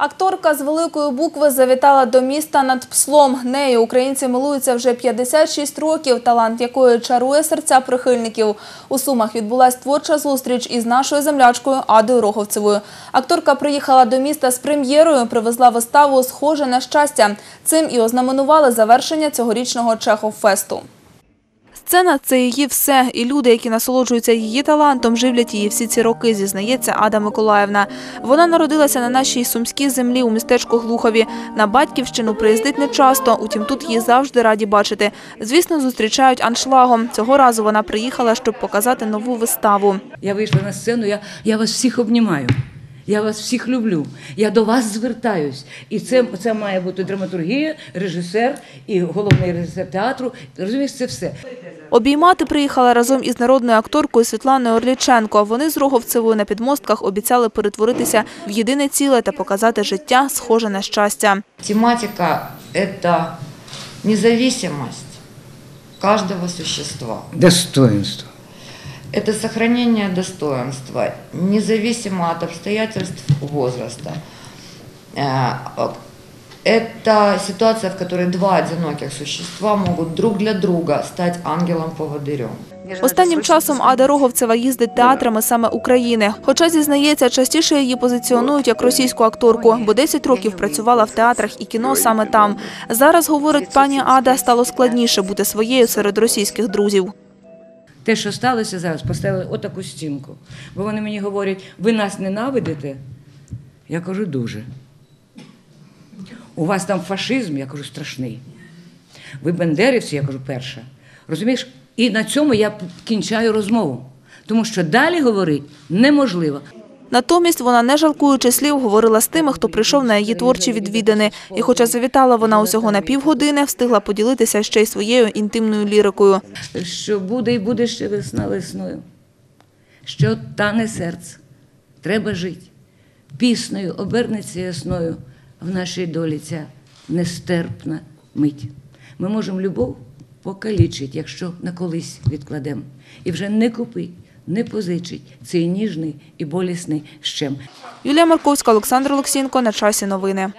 Акторка з великої букви завітала до міста над Пслом. Нею українці милуються вже 56 років, талант якої чарує серця прихильників. У Сумах відбулась творча зустріч із нашою землячкою Адою Роговцевою. Акторка приїхала до міста з прем'єрою, привезла виставу «Схоже на щастя». Цим і ознаменували завершення цьогорічного Чехов-фесту. Сцена – це її все, і люди, які насолоджуються її талантом, живлять її всі ці роки, зізнається Ада Миколаївна. Вона народилася на нашій сумській землі у містечку Глухові. На батьківщину приїздить нечасто, утім тут її завжди раді бачити. Звісно, зустрічають аншлагом. Цього разу вона приїхала, щоб показати нову виставу. Я вийшла на сцену, я, я вас всіх обнімаю. Я вас всіх люблю. Я до вас звертаюсь. І це, це має бути драматургія, режисер і головний режисер театру. Розумієш, це все. Обіймати приїхала разом із народною акторкою Світланою Орліченко. Вони з Роговцевою на підмостках обіцяли перетворитися в єдине ціле та показати життя, схоже на щастя. Тематика – это независимость каждого существа. Достоинство Это сохранение достоинства, независимо от обстоятельств возраста. Э, Это ситуация, в которой два одиноких существа могут друг для друга стать ангелом-поводырем. Останнім часом Ада Роговцева їздить театрами саме України. Хоча, зізнається, частіше її позиціонують як російську акторку, бо 10 років працювала в театрах і кіно саме там. Зараз, говорить пані Ада, стало складніше бути своєю серед російських друзів. Те, що сталося зараз, поставили отаку стінку. Бо вони мені говорять, ви нас ненавидите? Я кажу, дуже. У вас там фашизм, я кажу, страшний. Ви бендерівці, я кажу, перша. Розумієш? І на цьому я кінчаю розмову. Тому що далі говорити неможливо. Натомість вона, не жалкуючи слів, говорила з тими, хто прийшов на її творчі відвідини. І хоча завітала вона усього на півгодини, встигла поділитися ще й своєю інтимною лірикою. що буде і буде ще весна весною, що тане серце, треба жити. Піснею обернеться ясною в нашій долі ця нестерпна мить. Ми можемо любов покалічить, якщо на колись відкладемо, і вже не купить, не позичить цей ніжний і болісний щем. Юлія Марковська, Олександр Олексінко. На часі новини.